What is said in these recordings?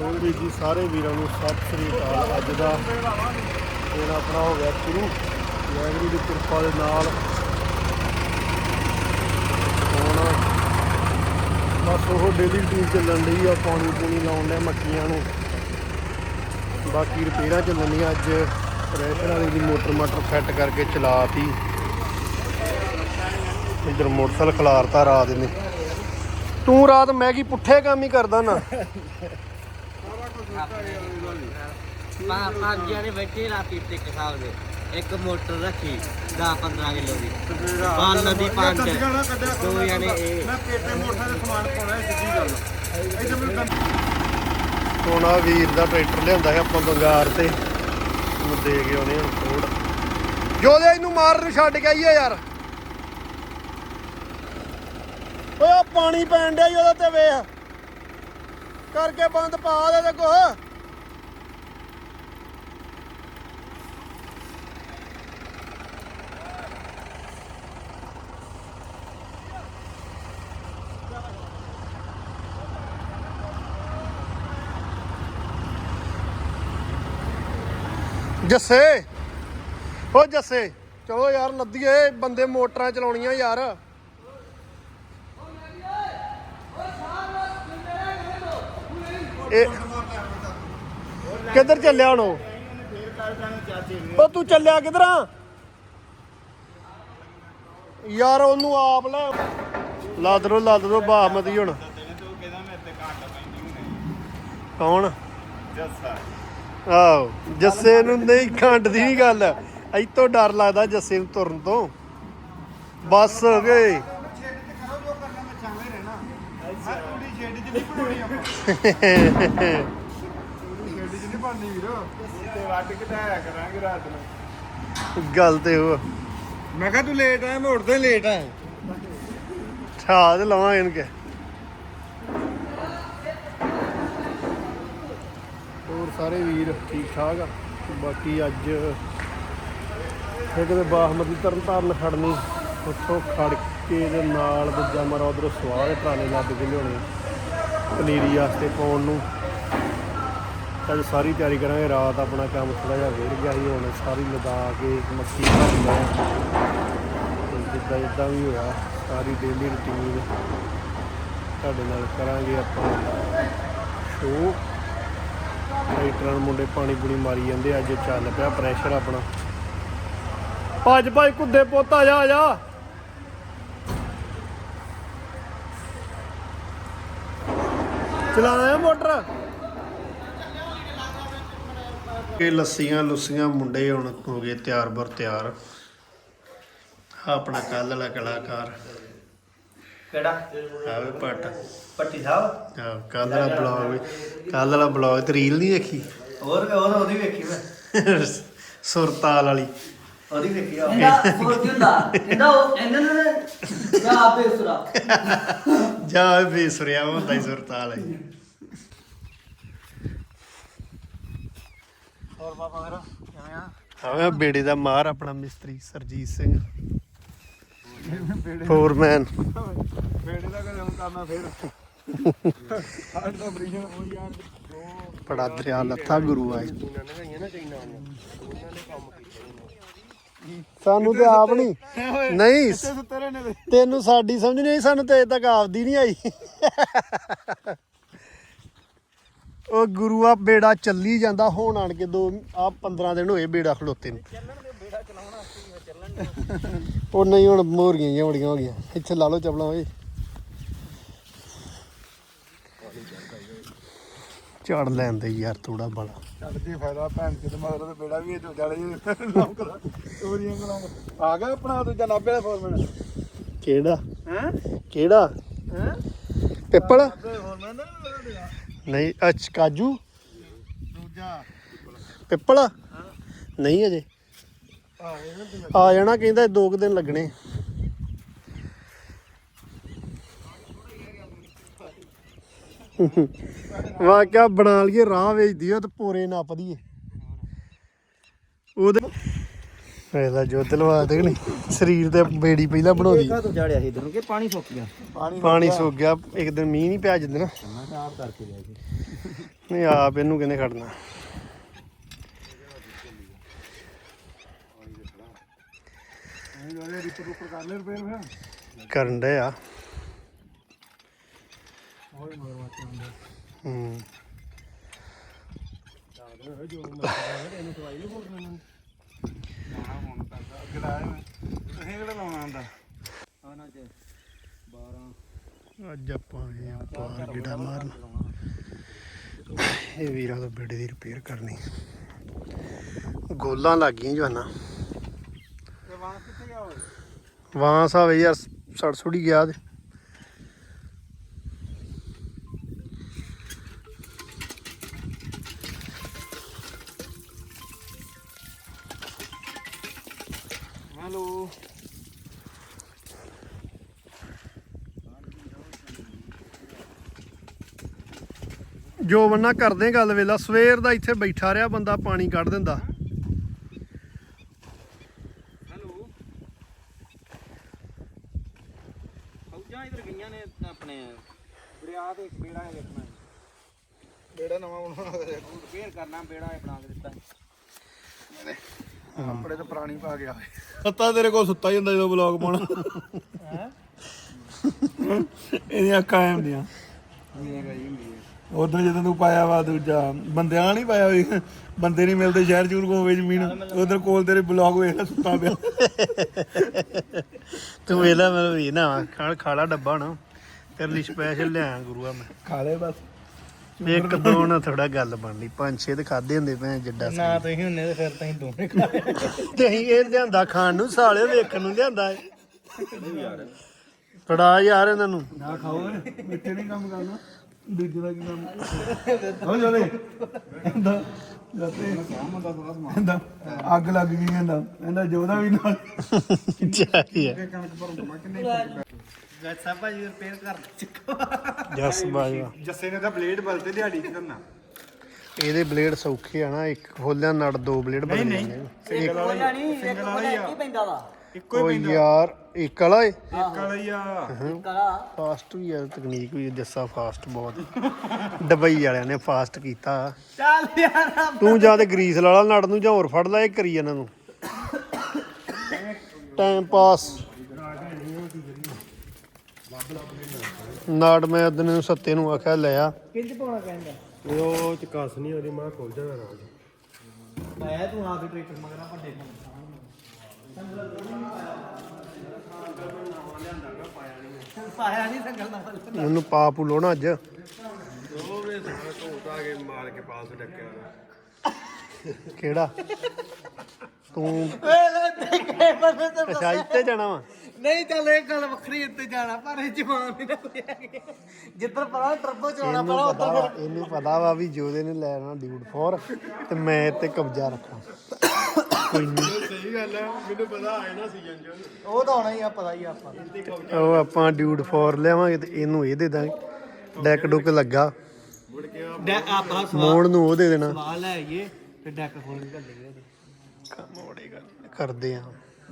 ਹੋਰ ਜੀ, ਸਾਰੇ ਵੀਰਾਂ ਨੂੰ ਸਤਿ ਸ੍ਰੀ ਅਕਾਲ। ਅੱਜ ਦਾ ਦਿਨ ਆਪਣਾ ਹੋ ਗਿਆ ਸ਼ੁਰੂ। ਵਾਹਿਗੁਰੂ ਦੀ ਕਿਰਪਾ ਦੇ ਨਾਲ ਹੁਣ ਬਸ ਉਹ ਡੇਲੀ ਰੂਟੀਨ ਚੱਲਣ ਲਈ ਆ, ਪਾਣੀ ਪੂਣੀ ਲਾਉਣ ਦੇ ਮੱਕੀਆਂ ਨੂੰ। ਬਾਕੀ ਰਿਪੇਅਰਾਂ ਚੱਲਣੀਆਂ ਅੱਜ ਪ੍ਰੈਸ਼ਰ ਵਾਲੀ ਦੀ ਮੋਟਰ ਮਾਟਰ ਫਿੱਟ ਕਰਕੇ ਚਲਾਤੀ। ਇਧਰ ਮੋਟਰਸਾਈਕਲ ਖਲਾਰਤਾ ਰਾਤ ਨੇ। ਤੂੰ ਰਾਤ ਮੈਗੀ ਪੁੱਠੇ ਕੰਮ ਹੀ ਕਰਦਾ ਨਾ। ਪਾ ਪੰਜ ਜਣੇ ਬੈਠੇ ਰਾਤੀ ਤੇ ਇੱਕ ਦੇ ਇੱਕ ਮੋਟਰ ਰੱਖੀ 10 15 ਕਿਲੋ ਦੀ ਬੰਨ ਦੀ ਪੰਜ ਦੋ ਜਣੇ ਇਹ ਮੈਂ ਪੇਟੇ ਮੋਟਰ ਦੇ ਸਮਾਨ ਪਾਉਣਾ ਸਿੱਧੀ ਗੱਲ ਇੱਥੇ ਮੈਨੂੰ ਹੁਣ ਆ ਵੀਰ ਦਾ ਟਰੈਕਟਰ ਲਿਆਂਦਾ ਹੈ ਆਪਾਂ ਬੰਗਾਰ ਤੇ। ਉਹਨੂੰ ਦੇ ਕੇ ਆਉਣੇ ਹੁਣ ਕੋੜ ਜੋਦੇ ਇਹਨੂੰ ਮਾਰ ਨੂੰ ਛੱਡ ਕੇ ਆਈਏ ਯਾਰ। ਓਏ ਆ ਪਾਣੀ ਪੈਣ ਡਿਆ ਉਹਦੇ ਤੇ ਵੇਖ। ਕਰਕੇ ਬੰਦ ਪਾ ਦੇ ਤੇ ਕੋ ਜੱਸੇ, ਓ ਜੱਸੇ, ਚਲੋ ਯਾਰ ਲੱਦੀਏ, ਬੰਦੇ ਮੋਟਰਾਂ ਚਲਾਉਣੀਆਂ ਯਾਰ। ਇਹ ਕਿੱਧਰ ਚੱਲਿਆ ਹੁਣ ਉਹ? ਉਹ ਤੂੰ ਚੱਲਿਆ ਕਿੱਧਰ ਆ? ਯਾਰ ਉਹਨੂੰ ਆਪ ਲੈ। ਲੱਦ ਲੋ ਲੱਦ ਦੋ ਬਾਹਮਤੀ ਹੁਣ। ਕੌਣ? ਜੱਸਾ ਆਹੋ, ਜੱਸੇ ਨੂੰ ਨਹੀਂ ਖੰਡ ਦੀ ਗੱਲ। ਐਤੋਂ ਡਰ ਲੱਗਦਾ ਜੱਸੇ ਨੂੰ ਤੁਰਨ ਤੋਂ। ਬਸ ਹੋ ਗਏ ਬਣਾਉਣੀ ਆਪਾਂ ਕੁੜੀ ਛੇੜ ਚ ਨਹੀਂ ਬਣਨੀ ਵੀਰ ਤੇ ਵੱਟ ਘਟਾਇਆ ਕਰਾਂਗੇ ਰਾਤ ਨੂੰ ਗੱਲ ਤੇ ਉਹ ਮੈਂ ਕਿਹਾ ਤੂੰ ਲੇਟ ਆਇਆ ਮੈਂ ਉੱਠਦੇ ਲੇਟ ਆਇਆ ਛਾਦ ਲਵਾਂ ਇਹਨਕੇ। ਹੋਰ ਸਾਰੇ ਵੀਰ ਠੀਕ ਠਾਕ ਆ? ਬਾਕੀ ਅੱਜ ਇੱਕ ਤੇ ਬਾਹਮਤੀ ਤਰਨ ਤਾਰਨ ਖੜਨੀ ਉੱਥੋਂ ਖੜ ਕੇ ਦੇ ਨਾਲ ਦੂਜਾ ਮਰਾ ਉਧਰ ਸਵਾਹ ਦੇ ਟਰਾਲੇ ਲੱਦ ਕੇ ਲਿਆਉਣੇ। ਪਨੀਰੀ ਵਾਸਤੇ ਪਾਉਣ ਨੂੰ। ਅੱਜ ਸਾਰੀ ਤਿਆਰੀ ਕਰਾਂਗੇ, ਰਾਤ ਆਪਣਾ ਕੰਮ ਥੋੜਾ ਜਿਹਾ ਵੇੜ ਗਿਆ ਸੀ, ਹੁਣ ਸਾਰੀ ਲਦਾ ਕੇ ਮੱਕੀ ਭਰਦਾ ਜਿੱਦਾਂ ਜਿੱਦਾਂ ਵੀ ਹੋਇਆ, ਸਾਰੀ ਡੇਲੀ ਰੁਟੀਨ ਤੁਹਾਡੇ ਨਾਲ ਕਰਾਂਗੇ ਆਪਾਂ। ਸ਼ੋ ਟਰੈਕਟਰਾਂ ਨੂੰ ਮੁੰਡੇ ਪਾਣੀ ਪੂਣੀ ਮਾਰੀ ਜਾਂਦੇ, ਅੱਜ ਚੱਲ ਪਿਆ ਪ੍ਰੈਸ਼ਰ ਆਪਣਾ। ਭੱਜ ਭੱਜ ਕੁੱਦੇ ਪੋਤਾ, ਆ ਜਾ ਜਾ। ਚਲਾਇਆ ਮੋਟਰ? ਇਹ ਲੱਸੀਆਂ ਲੁੱਸੀਆਂ ਮੁੰਡੇ ਹੁਣ ਹੋ ਗਏ ਤਿਆਰ ਬਰ ਤਿਆਰ। ਆਹ ਆਪਣਾ ਕੱਲ ਵਾਲਾ ਕਲਾਕਾਰ। ਕਿਹੜਾ? ਆਵੇ ਪੱਟ ਪੱਟੀ ਸਾਹਿਬ? ਕੱਲ ਵਾਲਾ ਬਲੌਗ ਵੀ ਕੱਲ ਵਾਲਾ ਬਲੌਗ ਤੇ ਰੀਲ ਨਹੀਂ ਦੇਖੀ ਹੋਰ ਹੋਰ ਉਹਦੀ ਵੇਖੀ ਮੈਂ। ਸੁਰਤਾਲ ਵਾਲੀ। ਉਹਦੀ ਵੇਖੀ ਆ। ਇਹਦਾ ਹੋਰ ਕੀ ਹੁੰਦਾ? ਇਹਦਾ ਉਹ ਇਹਨਾਂ ਨੇ ਜਾਂ ਆਪੇ ਉਸਰਾ ਜਾ ਬੇਸੁਰਿਆ ਹੁੰਦਾ ਹੀ ਸੁਰਤਾਲ ਹੈ। ਹੋਰ ਬਾਬਾ ਮੇਰਾ ਕਿਵੇਂ ਆ? ਆਵੇ ਬੇੜੇ ਦਾ ਮਾਰ ਆਪਣਾ ਮਿਸਤਰੀ ਸਰਜੀਤ ਸਿੰਘ। ਫੋਰਮੈਨ ਬੇੜੇ ਦਾ ਕਦਮ ਕਰਨਾ ਫੇਰ? ਅੱਜ ਤਾਂ ਬਰੀਸ਼ਨ ਹੋ ਯਾਰ ਬੜਾ ਦਰਿਆ ਲੱਥਾ ਗੁਰੂ ਆਏ ਸਾਨੂੰ ਤੇ ਆਪ ਨਹੀਂ। ਨਹੀਂ ਸੁੱਤੇ ਰਹਿਣੇ ਦੇ ਤੈਨੂੰ ਸਾਡੀ ਸਮਝ ਨਹੀਂ ਆਈ ਸਾਨੂੰ ਤੇ ਤੱਕ ਆਪਦੀ ਨਹੀਂ ਆਈ। ਉਹ ਗੁਰੂਆ ਬੇੜਾ ਚੱਲੀ ਜਾਂਦਾ ਹੁਣ ਆਣ ਕੇ ਦੋ ਆ 15 ਦਿਨ ਹੋਏ ਬੇੜਾ ਖਲੋਤੇ ਨੂੰ। ਉਹ ਨਹੀਂ ਹੁਣ ਮੋਰੀਆਂ ਜਿਹੀਆਂ ਬੜੀਆਂ ਹੋ ਗਈਆਂ। ਇੱਥੇ ਲਾ ਲਓ ਚਪਲਾਂ ਓਏ। ਝਾੜ ਲੈਂਦੇ ਯਾਰ ਥੋੜਾ ਬੜਾ ਕੀ ਫਾਇਦਾ ਭੈਣ ਕਿਤੇ ਮਗਰ ਤੇ ਬੇੜਾ ਵੀ ਇਹ ਤੋਂ ਜੜ ਜੇ ਨੌਕਰ ਤੋਰੀਆਂ ਗਲਾਂ ਆ ਗਿਆ ਆਪਣਾ ਦੂਜਾ ਨਾਭੇ ਦਾ ਫੋਰਮੈਨ ਕਿਹੜਾ? ਹੈ? ਕਿਹੜਾ? ਹੈ? ਪਿੱਪਲ? ਫੋਰਮੈਨ ਦਾ ਨਹੀਂ ਅੱਛ ਕਾਜੂ? ਦੂਜਾ। ਪਿੱਪਲ? ਨਹੀਂ ਅਜੇ। ਆ ਜਾਣਾ ਕਹਿੰਦਾ ਦੋ ਕੁ ਦਿਨ ਲੱਗਣੇ। ਵਾਕਿਆ ਬਣਾ ਲਈਏ ਰਾਹ ਵੇਚਦੀ ਆ ਤੇ ਪੋਰੇ ਨੱਪ ਦਈਏ ਉਹਦੇ ਇਹਦਾ ਜੋਤ ਲਵਾ ਦੇ ਨਹੀਂ। ਸਰੀਰ ਤੇ ਬੇੜੀ ਪਹਿਲਾਂ ਬਣਾਉਂਦੀ। ਤੋਂ ਚੜਿਆ ਸੀ ਇਧਰ ਨੂੰ ਕਿ ਪਾਣੀ ਸੁੱਕ ਗਿਆ? ਪਾਣੀ ਸੁੱਕ ਗਿਆ। ਇੱਕ ਦਿਨ ਮੀਂਹ ਨਹੀਂ ਪਿਆ ਜਿੱਦਣ। ਆਪ ਕਰਕੇ ਲਿਆ ਸੀ। ਨਹੀਂ ਆਪ ਇਹਨੂੰ ਕਹਿੰਦੇ ਖੜਨਾ? ਕਰਨ ਦੇ ਆ। ਹੋਏ ਮਗਰ ਵਾਚ ਆਉਂਦਾ ਹੂੰ ਜੋ ਇਹਨੂੰ ਦਵਾਈ ਨਹੀਂ ਬੋਲਣਾ ਮੈਨੂੰ ਨਾ ਹੁਣ ਤੱਕ ਅੱਗੇ ਲਾਇਆ ਮੈਂ ਤੁਸੀਂ ਕਿਹੜਾ ਲਾਉਣਾ ਆਂਦਾ ਉਹਨਾਂ ਚ 12 ਅੱਜ ਆਪਾਂ ਇਹ ਪਾਰ ਗਿੜਾ ਮਾਰਨ। ਇਹ ਵੀਰਾਂ ਤੋਂ ਬੇੜੇ ਦੀ ਰਿਪੇਅਰ ਕਰਨੀ। ਗੋਲਾਂ ਲੱਗ ਗਈਆਂ ਜਵਾਨਾ ਵਾਂ ਕਿੱਥੇ ਗਿਆ ਵਾਂਸ ਆਵੇ ਯਾਰ ਸੜ ਸੁੜੀ ਗਿਆ ਤੇ ਹੈਲੋ ਜੋ ਬੰਨਾ ਕਰਦੇ ਗੱਲ ਵੇਲਾ ਸਵੇਰ ਦਾ ਇੱਥੇ ਬੈਠਾ ਰਿਹਾ ਬੰਦਾ ਪਾਣੀ ਕੱਢ ਦਿੰਦਾ। ਹੈਲੋ। ਫੌਜਾਂ ਇਧਰ ਗਈਆਂ ਨੇ ਆਪਣੇ ਦਰਿਆ ਤੇ ਇੱਕ ਬੇੜਾ ਹੈ ਨਵਾਂ ਬਣਾਉਣਾ ਤੇ ਰਿਪੇਅਰ ਕਰਨਾ ਬੇੜਾ ਇਹ ਬਣਾ ਕੇ ਦਿੱਤਾ। ਆਪਣੇ ਤੇ ਪੁਰਾਣੀ ਪਾ ਗਿਆ ਸੱਤਾ ਤੇਰੇ ਕੋਲ ਸੁੱਤਾ ਹੀ ਹੁੰਦਾ ਜਦੋਂ ਵਲੌਗ ਪਾਉਣਾ। ਇਹਦੀਆਂ ਅੱਖਾਂ ਐਂ ਉਧਰ ਜਦੋਂ ਤੂੰ ਪਾਇਆ ਵਾ ਦੂਜਾ ਬੰਦਿਆਂ ਨਹੀਂ ਪਾਇਆ ਹੋਈ ਬੰਦੇ ਨਹੀਂ ਮਿਲਦੇ ਸ਼ਹਿਰ ਚੂਰ ਕੋਵੇ ਜ਼ਮੀਨ ਉਧਰ ਕੋਲ ਤੇਰੇ ਬਲੌਗ ਵੇਖ ਲੈ ਸੁੱਤਾ ਪਿਆ। ਤੂੰ ਵੇਲਾ ਮੈਂ ਵੀ ਨਾ ਖਾਲ ਖਾਲਾ ਡੱਬਾ ਨਾ ਤੇਰੇ ਲਈ ਸਪੈਸ਼ਲ ਲਿਆਇਆ ਗੁਰੂਆ ਮੈਂ। ਖਾ ਲੈ ਬਸ। ਇੱਕ ਦੋ ਨਾ ਥੋੜਾ ਗੱਲ ਬਣਨੀ ਪੰਜ ਛੇ ਤੇ ਖਾਦੇ ਹੁੰਦੇ ਭੈਣ ਜੱਡਾ ਨਾ ਤੁਸੀਂ ਹੁੰਨੇ ਤੇ ਫਿਰ ਤੁਸੀਂ ਦੋਵੇਂ ਖਾ ਤੇ ਅਸੀਂ ਇਹ ਲਿਆਂਦਾ ਖਾਣ ਨੂੰ ਸਾਲੇ ਵੇਖਣ ਨੂੰ ਲਿਆਂਦਾ ਫੜਾ ਯਾਰ ਇਹਨਾਂ ਨੂੰ। ਨਾ ਖਾਓ ਮਿੱਠੇ ਨਹੀਂ ਕੰਮ ਕਰਨਾ। ਦੂਜੇ ਦਾ ਕੀ ਹੋ ਲੱਤੇ ਅੱਗ ਲੱਗ ਗਈ ਕਹਿੰਦਾ ਕਹਿੰਦਾ ਜੋਦਾ ਵੀ ਨਾਲ। ਚਾਹੀਏ ਭਾਜੀ ਰਿਪੇਅਰ ਕਰ ਚੁੱਕਾ ਜਸ ਬਾਜਵਾ ਜੱਸੇ ਨੇ ਤਾਂ ਬਲੇਡ ਬਲਤੇ ਦਿਹਾੜੀ ਚ ਕਰਨਾ। ਇਹਦੇ ਬਲੇਡ ਸੌਖੇ ਆ ਨਾ ਇੱਕ ਖੋਲਿਆ ਨੜ ਦੋ ਬਲੇਡ ਬਣ ਜਾਂਦੇ ਹੀ ਇੱਕ ਸਿੰਗਲ ਵਾਲਾ ਹੀ ਆ। ਕੀ ਪੈਂਦਾ ਵਾ। ਇੱਕੋ ਹੀ ਪੈਂਦਾ ਯਾਰ ਇੱਕ ਵਾਲਾ ਏ? ਇੱਕ ਵਾਲਾ ਹੀ ਆ। ਕਰਾ ਫਾਸਟ ਵੀ ਆ ਤਕਨੀਕ ਵੀ ਜੱਸਾ ਫਾਸਟ ਬਹੁਤ। ਦੁਬਈ ਵਾਲਿਆਂ ਨੇ ਫਾਸਟ ਕੀਤਾ। ਚੱਲ ਯਾਰ ਤੂੰ ਜਾਂ ਤੇ ਗਰੀਸ ਵਾਲਾ ਨੜ ਨੂੰ ਜਾਂ ਹੋਰ ਫੜ ਲੈ ਇਹ ਕਰੀ ਇਹਨਾਂ ਨੂੰ ਟਾਈਮ ਪਾਸ ਨਾੜ ਮੈਂ ਉਹਦਨ ਨੂੰ ਸੱਤੇ ਨੂੰ ਆਖਿਆ ਲੈ ਆ। ਕਿੰਜ ਪਾਉਣਾ ਕਹਿੰਦਾ ਉਹ ਚ ਕਸ ਨਹੀਂ ਉਹਦੀ ਮਾਂ ਖੋਲ ਜਾਣਾ ਨਾਲ। ਪਾਇਆ ਤੂੰ ਆ ਕੇ ਟਰੈਕਟਰ ਮਗਰਾ ਵੱਡੇ ਪਾਇਆ ਨਹੀਂ ਸੰਗਲ ਨਾਲ ਉਹਨੂੰ ਪਾਪ ਲੋਣਾ ਅੱਜ। ਕਿਹੜਾ? ਤੂੰ। ਅੱਛਾ ਇੱਥੇ ਜਾਣਾ ਵਾ? ਨਹੀਂ ਚੱਲ ਇਹ ਗੱਲ ਵੱਖਰੀ ਉੱਤੇ ਜਾਣਾ ਪਰ ਇਹ ਜਵਾਨ ਨਹੀਂ ਜਿੱਧਰ ਪਰਾਂ ਟਰਬੋ ਚਲਾਉਣਾ ਪਤਾ ਵਾ ਇਹਨੂੰ ਪਤਾ ਵਾ ਵੀ ਜੋਦੇ ਨੇ ਲੈਣਾ ਡਿਊਟ ਫੋਰ ਤੇ ਮੈਂ ਤੇ ਕਬਜ਼ਾ ਰੱਖਾਂ ਕੋਈ ਨਹੀਂ ਸਹੀ ਗੱਲ ਹੈ ਮੈਨੂੰ ਪਤਾ ਆਇਆ ਨਾ ਸੀਜ਼ਨ ਚ। ਉਹ ਤਾਂ ਆਉਣਾ ਹੀ ਆ ਪਤਾ ਹੀ ਆ ਆਪਾਂ ਉਹ ਆਪਾਂ ਡਿਊਟ ਫੋਰ ਲਿਆਵਾਂਗੇ ਤੇ ਇਹਨੂੰ ਇਹ ਦੇ ਦਾਂਗੇ। ਡੈਕ ਡੁੱਕ ਲੱਗਾ। ਆਪਾਂ ਮੋੜ ਨੂੰ ਉਹ ਦੇ ਦੇਣਾ। ਸਵਾਲ ਲੈ ਆਈਏ ਤੇ ਡੈਕ ਖੋਲ ਕੇ ਕੰਮ ਹੋੜੇਗਾ ਕਰਦੇ ਆ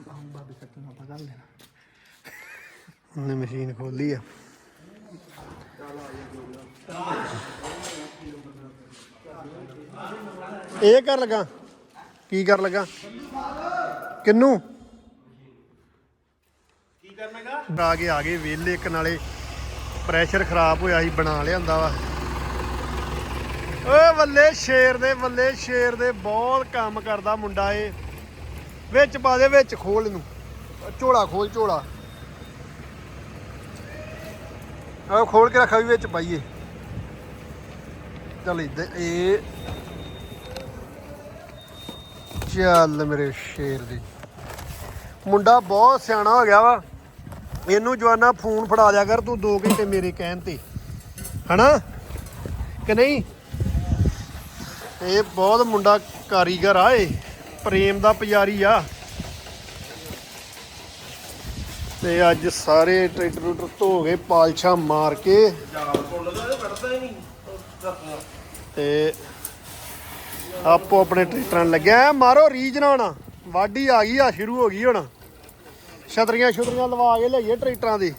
ਬਾਬੇ ਸੱਤ ਨੂੰ ਆਪਾਂ ਕਰ ਲੈਣਾ ਉਹਨੇ ਮਸ਼ੀਨ ਖੋਲੀ ਆ। ਇਹ ਕਰ ਲਗਾ। ਕੀ ਕਰ ਲਗਾ? ਕਿੰਨੂੰ? ਕੀ ਕਰਨਾਗਾ ਆ ਗਏ ਆ ਗਏ ਵੇਲੇ ਇੱਕ ਨਾਲੇ। ਪ੍ਰੈਸ਼ਰ ਖਰਾਬ ਹੋਇਆ ਸੀ ਬਣਾ ਲਿਆਂਦਾ ਵਾ। ਓਏ ਬੱਲੇ ਸ਼ੇਰ ਦੇ ਬੱਲੇ ਸ਼ੇਰ ਦੇ ਬਹੁਤ ਕੰਮ ਕਰਦਾ ਮੁੰਡਾ ਏ ਵਿੱਚ ਪਾ ਦੇ ਵਿੱਚ ਖੋਲ ਇਹਨੂੰ। ਝੋਲਾ ਖੋਲ ਝੋਲਾ। ਆ ਖੋਲ ਕੇ ਰੱਖਾ ਵੀ ਵਿੱਚ ਪਾਈਏ। ਚੱਲ ਇਹ ਚੱਲ ਮੇਰੇ ਸ਼ੇਰ ਦੀ। ਮੁੰਡਾ ਬਹੁਤ ਸਿਆਣਾ ਹੋ ਗਿਆ ਵਾ। ਇਹਨੂੰ ਜਵਾਨਾ ਫੋਨ ਫੜਾ ਦਿਆ ਕਰ ਤੂੰ 2 ਘੰਟੇ ਮੇਰੇ ਕਹਿਣ ਤੇ। ਹਨਾ? ਕਿ ਨਹੀਂ? ਇਹ ਬਹੁਤ ਮੁੰਡਾ ਕਾਰੀਗਰ ਆ ਇਹ। ਪ੍ਰੇਮ ਦਾ ਪੁਜਾਰੀ ਆ। ਤੇ ਅੱਜ ਸਾਰੇ ਟਰੈਕਟਰ ਟਰੂਕਟਰ ਧੋ ਕੇ ਪਾਲਸ਼ਾ ਮਾਰ ਕੇ ਤੇ ਆਪੋ ਆਪਣੇ ਟਰੈਕਟਰਾਂ ਨੂੰ ਲੱਗਿਆ ਐ, ਮਾਰੋ ਰੀਜ ਨਾ ਹੋਣਾ। ਵਾਢੀ ਆ ਗਈ ਆ ਸ਼ੁਰੂ ਹੋ ਗਈ ਹੁਣ। ਛਤਰੀਆਂ ਛਤਰੀਆਂ ਲਵਾ ਕੇ ਲਈਏ ਟਰੈਕਟਰਾਂ ਦੀ।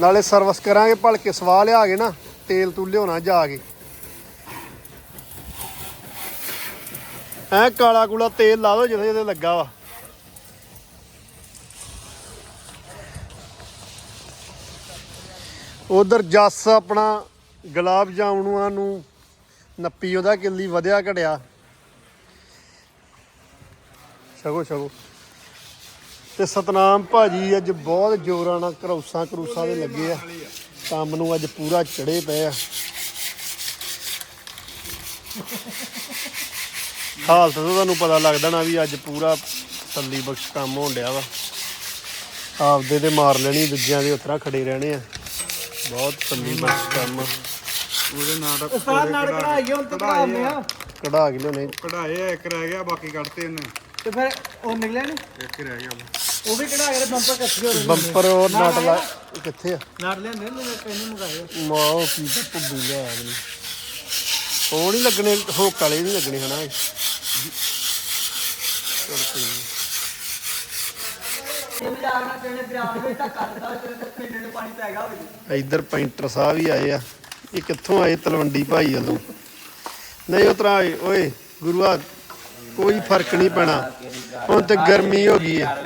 ਨਾਲੇ ਸਰਵਿਸ ਕਰਾਂਗੇ ਭਲਕੇ ਸਵਾਹ ਲਿਆ ਕੇ ਨਾ ਤੇਲ ਤੂਲ ਲਿਆਉਣਾ ਜਾ ਕੇ। ਐ ਕਾਲਾ ਕੂਲਾ ਤੇਲ ਲਾ ਦੋ ਜਿੱਥੇ ਜਿੱਥੇ ਲੱਗਾ ਵਾ। ਉਧਰ ਜੱਸ ਆਪਣਾ ਗੁਲਾਬ ਜਾਮਨੂਆਂ ਨੂੰ ਨੱਪੀ, ਉਹਦਾ ਕਿੱਲੀ ਵਧਿਆ ਘਟਿਆ। ਛਕੋ ਛਕੋ। ਤੇ ਸਤਨਾਮ ਭਾਜੀ ਅੱਜ ਬਹੁਤ ਜ਼ੋਰਾਂ ਨਾਲ ਕਰੌਸਾਂ ਕਰੂਸਾਂ ਦੇ ਲੱਗੇ ਆ। ਕੰਮ ਨੂੰ ਅੱਜ ਪੂਰਾ ਚੜੇ ਪਏ ਆ। ਹਾਲਤ ਤੋਂ ਤੁਹਾਨੂੰ ਪਤਾ ਲੱਗਦਾ ਨਾ ਵੀ ਅੱਜ ਪੂਰਾ ਤੱਲੀ ਬਖਸ਼ ਕੰਮ ਹੋਣ ਡਿਆ ਵਾ। ਆਪਦੇ ਤੇ ਮਾਰ ਲੈਣੀ, ਦੂਜਿਆਂ ਦੇ ਉਤਰਾ ਖੜੇ ਰਹਿਣੇ ਆ। ਬਹੁਤ ਤੱਲੀ ਬਖਸ਼ ਕੰਮ ਆ। ਉਹਦੇ ਨਾਲ ਦਾ ਉਸਤਾਦ ਨਾਲ ਕਢਾਈ ਹੁਣ ਤੂੰ ਕਢਾਉਂਦੇ ਆ। ਕਢਾ ਕੇ ਲਿਆਉਣੇ। ਕਢਾਏ ਆ, ਇੱਕ ਰਹਿ ਗਿਆ ਬਾਕੀ ਕੱਢਤੇ ਇਹਨੇ। ਤੇ ਫਿਰ ਉਹ ਨਿਕਲਿਆ ਨੀ? ਇੱਕ ਹੀ ਰਹਿ ਗਿਆ ਉਹ ਵੀ ਕਢਾ ਕੇ ਬੰਪਰ ਕੱਥੇ ਹੋ ਰਹੇ ਬੰਪਰ ਔਰ ਨਟ ਲਾ ਕਿੱਥੇ ਆ? ਨਾੜ ਲੈਂਦੇ ਨੇ ਕਹਿੰਦੇ ਮੁਕਾਏ ਮਾਓ ਕੀ ਤਾਂ ਭੁੱਬੀ ਲਿਆ ਅਗਲੀ। ਉਹ ਨਹੀਂ ਲੱਗਣੇ ਹੋਕ ਵਾਲੇ ਨਹੀਂ ਲੱਗਣੇ ਹਨਾ ਇਹ। ਚੱਲ ਕੋਈ ਨੀ। ਇਹ ਵੀ ਆਣਾ ਤੇਰੇ ਬਿਆਨ ਵਿੱਚ ਤਾਂ ਕਰਦਾ ਤੇਰੇ ਪਿੰਡ ਨੂੰ ਪਾਣੀ ਪੈਗਾ ਹੋਵੇ। ਇੱਧਰ ਪੈਂਟਰ ਸਾਹਿਬ ਵੀ ਆਏ ਆ। ਇਹ ਕਿੱਥੋਂ ਆਏ ਤਲਵੰਡੀ ਭਾਈ ਵੱਲੋਂ? ਨਹੀਂ ਉਤਰਾ ਆਏ ਓਏ ਗੁਰੂਆ ਕੋਈ ਫ਼ਰਕ ਨਹੀਂ ਪੈਣਾ। ਹੁਣ ਤੇ ਗਰਮੀ ਹੋ ਗਈ ਹੈ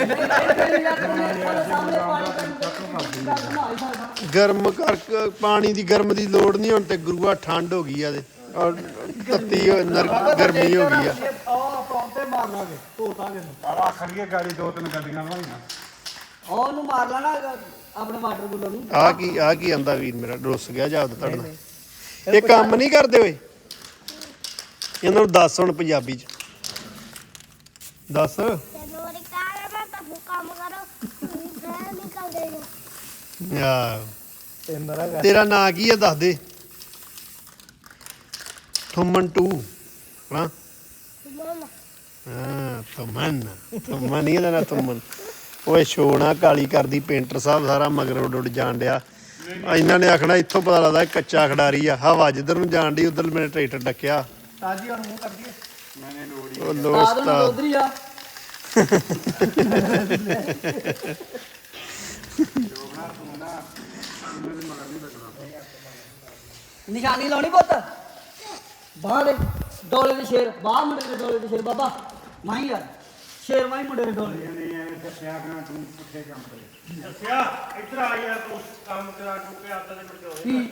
ਗਰਮ ਕਰ ਪਾਣੀ ਦੀ ਗਰਮ ਦੀ ਲੋੜ ਨਹੀਂ ਹੁਣ ਤੇ ਗੁਰੂਆ ਠੰਡ ਹੋ ਗਈ ਆ ਤੇ। ਔਰ ਤੱਤੀ ਹੋ- ਨਰ- ਗਰਮੀ ਹੋ ਗਈ ਆ। ਉਹ ਪੌਂਤੇ ਮਾਰ ਲਾਂਗੇ ਧੋਤਾ ਦੇ ਆ ਖੜੀਏ ਗਾੜੀ ਦੋ ਤਿੰਨ ਗੱਡੀਆਂ ਲਾਈਆਂ ਉਹਨੂੰ ਮਾਰ ਲੈਣਾ। ਆਪਣੇ ਵਾਟਰ ਕੂਲਰ ਨੂੰ। ਆ ਕੀ ਆ ਕੀ ਆਂਦਾ ਵੀਰ ਮੇਰਾ ਰੁੱਸ ਗਿਆ ਜਾਦ ਤੜਨਾ ਇਹ ਕੰਮ ਨਹੀਂ ਕਰਦੇ ਓਏ। ਇਹਨਾਂ ਨੂੰ ਦੱਸ ਹੁਣ ਪੰਜਾਬੀ ਚ। ਦੱਸ। ਤੇਰਾ ਨਾਂ ਕੀ ਹੈ ਦੱਸ ਦੇ। ਥੁਮਨ ਟੂ ਹਾਂ? ਹਾਂ ਥੁਮਨ। ਥੁਮਨ ਨਹੀਂ ਇਹਦਾ ਨਾਂ ਥੁਮਨ। ਓਏ ਸ਼ੋਣਾ ਕਾਲੀ ਕਰਦੀ ਪੇਂਟਰ ਸਾਹਿਬ ਸਾਰਾ ਮਗਰ ਉੱਡ ਉੱਡ ਜਾਣ ਡਿਆ। ਇਹਨਾਂ ਨੇ ਆਖਣਾ ਇੱਥੋਂ ਪਤਾ ਲੱਗਦਾ ਕੱਚਾ ਖਿਡਾਰੀ ਆ ਹਵਾ ਜਿੱਧਰ ਨੂੰ ਜਾਣ ਡਈ ਉਧਰ ਮੇਰੇ ਟਰੈਕਟਰ ਡੱਕਿਆ। ਤਾਜੀ ਹੁਣ ਮੂੰਹ ਕਰ ਦਈਏ ਉਹ ਲੋ ਤਾਦ ਨੂੰ ਉਸਤਾਦ। ਉਧਰ ਹੀ ਆ। ਨਿਸ਼ਾਨੀ ਲਾਉਣੀ ਪੁੱਤ। ਬਾਹਰ ਦੇ ਡੋਲੇ ਦੇ ਸ਼ੇਰ ਬਾਹਰ ਮੁੰਡੇ ਦੇ ਡੋਲੇ ਦੇ ਸ਼ੇਰ ਬਾਬਾ। ਮਾਈ ਯਾਰ ਸ਼ੇਰ ਮਾਈ ਮੁੰਡੇ ਦੇ ਡੋਲੇ ਕੀ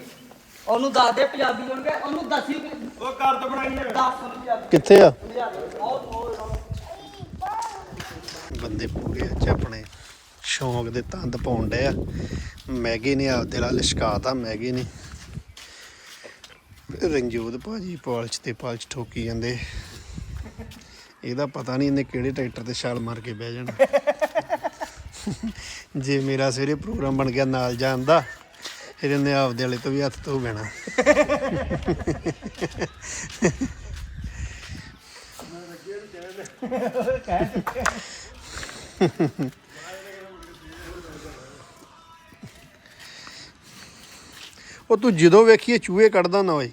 ਉਹਨੂੰ ਦੱਸ ਦੇ ਪੰਜਾਬੀ ਬਣ ਕੇ ਉਹਨੂੰ ਦੱਸੀ ਉਹ ਕਰ ਦੋ ਬਣਾਈ ਦੱਸ ਪੰਜਾਬੀ। ਕਿੱਥੇ ਆ? ਬੰਦੇ ਪੂਰੇ ਅੱਜ ਆਪਣੇ ਸ਼ੌਂਕ ਦੇ ਤੰਦ ਪਾਉਣ ਡਏ ਆ। ਮੈਗੀ ਨੇ ਆਪਦੇ ਨਾਲ ਲਿਸ਼ਕਾਤਾ ਮੈਗੀ ਨੇ। ਰਣਜੋਤ ਭਾਜੀ ਪਾਲਚ ਤੇ ਪਾਲਚ ਠੋਕੀ ਜਾਂਦੇ। ਇਹਦਾ ਪਤਾ ਨਹੀਂ ਇਹਨੇ ਕਿਹੜੇ ਟਰੈਕਟਰ ਤੇ ਛਾਲ ਮਾਰ ਕੇ ਬਹਿ ਜਾਣਾ। ਜੇ ਮੇਰਾ ਸਵੇਰੇ ਪ੍ਰੋਗਰਾਮ ਬਣ ਗਿਆ ਨਾਲ ਜਾਣ ਦਾ, ਫਿਰ ਇਹਨੇ ਆਪਦੇ ਵਾਲੇ ਤੋਂ ਵੀ ਹੱਥ ਧੋ ਬੈਣਾ ਉਹ ਤੂੰ ਜਦੋਂ ਵੇਖੀਏ ਚੂਹੇ ਕੱਢਦਾ ਨਾ ਓਏ।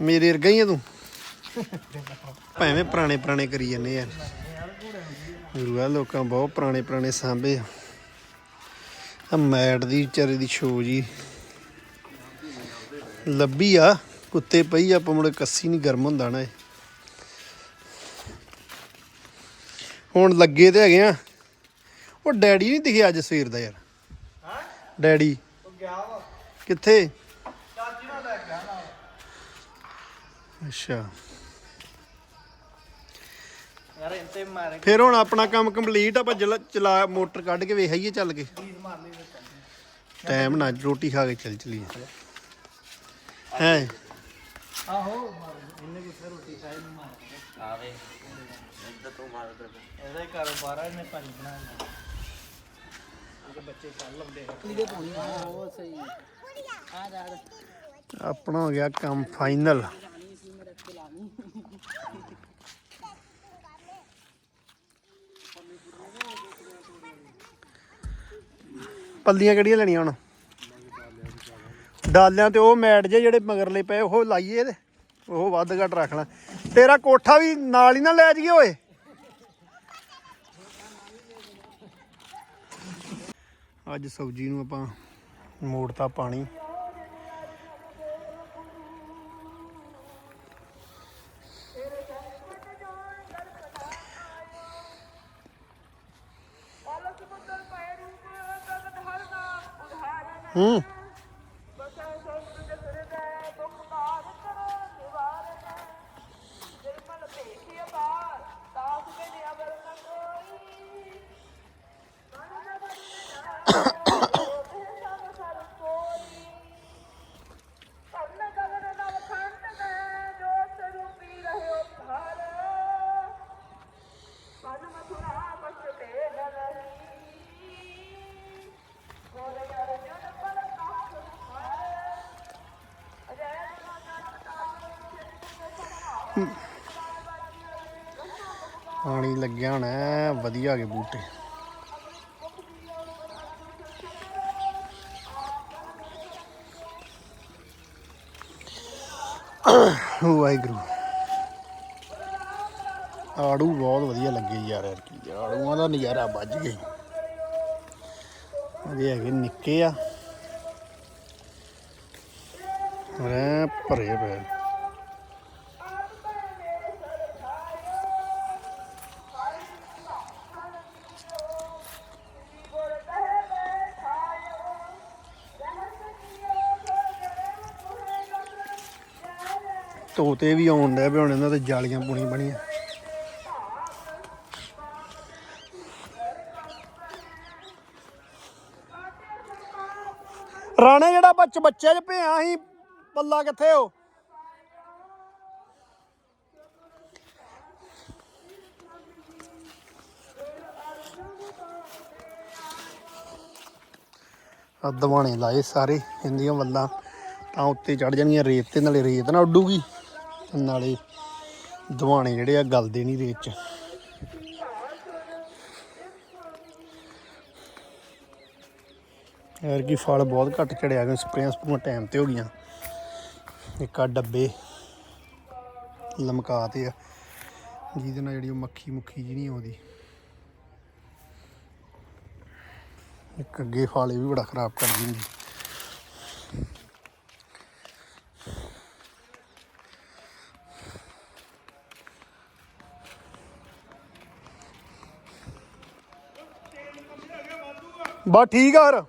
ਮੇਰੇ ਵਰਗਾ ਹੀ ਆ ਤੂੰ। ਭਾਵੇਂ ਪੁਰਾਣੇ ਪੁਰਾਣੇ ਕਰੀ ਜਾਂਦੇ ਯਾਰ ਗੁਰੂਆ, ਲੋਕਾਂ ਬਹੁਤ ਪੁਰਾਣੇ ਪੁਰਾਣੇ ਸਾਂਭੇ ਆ। ਆਹ ਮੈਟ ਦੀ, ਵਿਚਾਰੇ ਦੀ ਛੋ ਜੀ। ਲੱਭੀ ਆ, ਕੁੱਤੇ ਪਈ ਆ ਮੁੜੇ ਕੱਸੀ ਨਹੀਂ ਗਰਮ ਹੁੰਦਾ ਨਾ ਇਹ। ਹੁਣ ਲੱਗੇ ਤੇ ਹੈਗੇ ਆ। ਉਹ ਡੈਡੀ ਨਹੀਂ ਦਿਖਿਆ ਅੱਜ ਸਵੇਰ ਦਾ ਯਾਰ। ਡੈਡੀ। ਕਿੱਥੇ? ਅੱਛਾ। ਯਾਰ ਇੰਤੇ ਮਾਰੇ। ਫਿਰ ਹੁਣ ਆਪਣਾ ਕੰਮ ਕੰਪਲੀਟ ਆ ਭੱਜ ਚਲਾ ਮੋਟਰ ਕੱਢ ਕੇ ਵੇਖਾਈਏ ਚੱਲ ਕੇ। ਟਾਈਮ ਨਾ ਰੋਟੀ ਖਾ ਕੇ ਚੱਲ ਚਲੀਏ। ਹੈ? ਆਹੋ ਇਹਨੇ ਕਿਥੇ ਰੋਟੀ ਖਾਈ ਨਹੀਂ ਮਾਰ ਆਵੇ ਇੱਧਰ ਤੋਂ ਮਾਰ ਦੇ ਇਹਦਾ ਹੀ ਕਾਰੋਬਾਰ ਆ ਇਹਨੇ ਭਾਜੀ ਬਣਾਇਆ ਇਹਦੇ ਬੱਚੇ ਕੱਲ ਲਾਉਂਦੇ ਕਿਹਦੇ ਪਾਉਣੀ ਆ ਉਹ ਸਹੀ ਆ। ਜਾ ਆਪਣਾ ਹੋ ਗਿਆ ਕੰਮ ਫਾਈਨਲ ਪੱਲੀਆਂ ਕਿਹੜੀਆਂ ਲੈਣੀਆਂ ਹੁਣ? ਡਾਲਿਆਂ ਤੇ ਉਹ ਮੈਟ ਜੇ ਜਿਹੜੇ ਮਗਰਲੇ ਪਏ, ਉਹ ਲਾਈਏ ਇਹਦੇ। ਉਹ ਵੱਧ ਘੱਟ ਰੱਖਣਾ ਤੇਰਾ ਕੋਠਾ ਵੀ ਨਾਲ ਹੀ ਨਾ ਲੈ ਜਾਈਏ ਓਏ। ਅੱਜ ਸਬਜ਼ੀ ਨੂੰ ਆਪਾਂ ਮੋੜਤਾ ਪਾਣੀ। ਪਾਣੀ ਲੱਗਿਆ ਹੋਣਾ ਵਧੀਆ ਗਏ ਬੂਟੇ। ਵਾਹਿਗੁਰੂ। ਆੜੂ ਬਹੁਤ ਵਧੀਆ ਲੱਗੇ ਯਾਰ ਯਾਰ ਕੀ ਆੜੂਆਂ ਦਾ ਨਜ਼ਾਰਾ ਵੱਜ ਗਿਆ ਅਜੇ ਹੈਗੇ ਨਿੱਕੇ ਆ। ਐ ਭਰੇ ਪਏ। ਤੋਤੇ ਵੀ ਆਉਣ ਡਿਆ ਪਿਆ ਹੁਣ ਤੇ ਜਾਲੀਆਂ ਪੁਣੀ ਬਣੀਆਂ। ਰਾਣੇ ਜਿਹੜਾ ਬੱਚ ਬੱਚੇ 'ਚ ਭਿਆ ਸੀ, ਪੱਲਾ ਕਿੱਥੇ ਹੋ ਦਵਾਣੇ ਲਾਏ ਸਾਰੇ ਇੰਦੀਆਂ ਵੱਲਾਂ ਤਾਂ ਉੱਤੇ ਚੜ ਜਾਣਗੀਆਂ ਰੇਤ ਤੇ, ਨਾਲੇ ਰੇਤ ਨਾ ਉੱਡੂਗੀ। ਨਾਲੇ ਦਵਾਣੇ ਜਿਹੜੇ ਆ ਗਲਦੇ ਨਹੀਂ ਰੇਤ ਚ ਯਾਰ ਕੀ ਫਲ ਬਹੁਤ ਘੱਟ ਚੜਿਆ ਗਏ ਸਪਰੇਆਂ ਸਪਰੂਆਂ ਟਾਈਮ ਤੇ ਹੋ ਗਈਆਂ। ਇੱਕ ਆ ਡੱਬੇ, ਲਮਕਾ ਤੇ ਆ, ਜਿਹਦੇ ਨਾਲ ਜਿਹੜੀ ਉਹ ਮੱਖੀ ਮੁੱਖੀ ਜੀ ਨਹੀਂ ਆਉਂਦੀ। ਇੱਕ ਅੱਗੇ ਫਲ ਇਹ ਵੀ ਬੜਾ ਖਰਾਬ ਕਰਦੀ ਹੁੰਦੀ। ਬਸ ਠੀਕ ਆ ਫਿਰ।